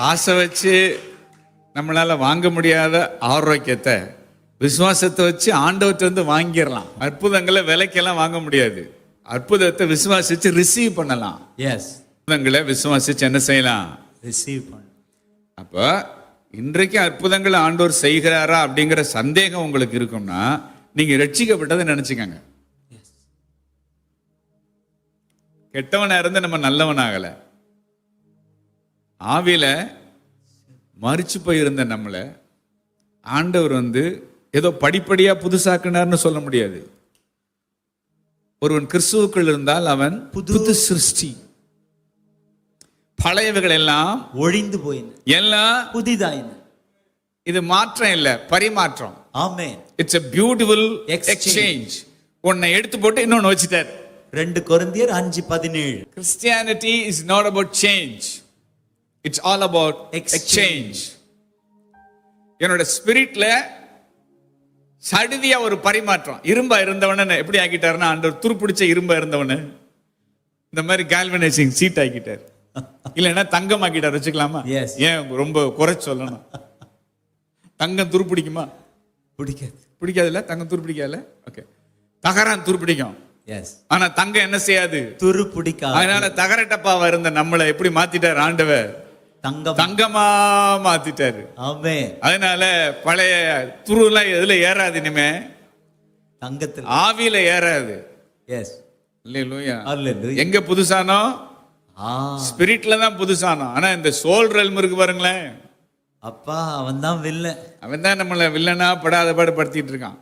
காசை வச்சு நம்மளால வாங்க முடியாத ஆரோக்கியத்தை விசுவாசத்தை வச்சு ஆண்டவர்கிட்ட வந்து வாங்கிடலாம். அற்புதங்களை விலைக்கெல்லாம் வாங்க முடியாது. அற்புதத்தை விசுவாசிச்சு ரிசீவ் பண்ணலாம். எஸ் அற்புதங்களை விசுவாசிச்சு என்ன செய்யலாம்? ரிசீவ் பண்ண அப்போ இன்றைக்கு அற்புதங்களை ஆண்டவர் செய்கிறாரா அப்படிங்கிற சந்தேகம் உங்களுக்கு இருக்கும்னா நீங்க ரட்சிக்கப்பட்டதை நினைச்சுக்கங்க. கெட்டவனா இருந்து நம்ம நல்லவன் ஆகல ஆவியில மறிச்சு போயிருந்த நம்மளை ஆண்டவர் வந்து ஏதோ படிப்படியா புதுசாக்குனார்னு சொல்ல முடியாது. ஒருவன் கிறிஸ்துவுக்குள் இருந்தால் அவன் புது சிருஷ்டி. பழையவைகள் எல்லாம் ஒழிந்து போயின. எல்லாம் புதிதாயின. இது மாற்றம் இல்ல பரிமாற்றம். Amen. It's a beautiful. Exchange உன்னை எடுத்து போட்டு இன்னொன்னு வச்சுட்டார். ரெண்டு கொரிந்தியர் அஞ்சு பதினேழு. Christianity is not about change it's all about. Exchange என்னோட ஸ்பிரிட்ல சடுதியா ஒரு பரிமாற்றம். இரும்பா இருந்தவன எப்படி ஆக்கிட்டாருன்னா ஆண்டவர் துருப்பிடிச்ச இரும்பா இருந்தவன. இந்த மாதிரி கால்வனைசிங் சீட் ஆக்கிட்டார். இல்லைன்னா தங்கம் ஆக்கிட்டார் வச்சுக்கலாமா. ஏன் ரொம்ப குறைச்சு சொல்லணும்? தங்கம் துருப்பிடிக்குமா? பிடிக்காது. பிடிக்காதுல்ல? தங்கம் துரு பிடிக்காதுல்ல ஓகே தகரம் துரு பிடிக்கும் எஸ் ஆனா தங்கம் என்ன செய்யாது? துரு பிடிக்காது அதனால தகர டப்பாவா இருந்த நம்மளை எப்படி மாத்திட்டார் ஆண்டவர்? தங்கம்? தங்கமா மாத்திட்டாரு. ஆமென். அதனால பழைய துருலாம் எதுல ஏறாது இனிமே? தங்கத்தில். ஆவியில ஏறாது. எஸ் எங்க புதுசானோ? ஸ்பிரிட்ல தான் புதுசானோ. ஆனா இந்த சோல் ரெல்ம் இருக்கு பாருங்களேன். அப்பா அவன் தான் வில்ல அவன் தான் நம்மளை வில்லனா படாத பாடு படுத்திட்டு இருக்கான்.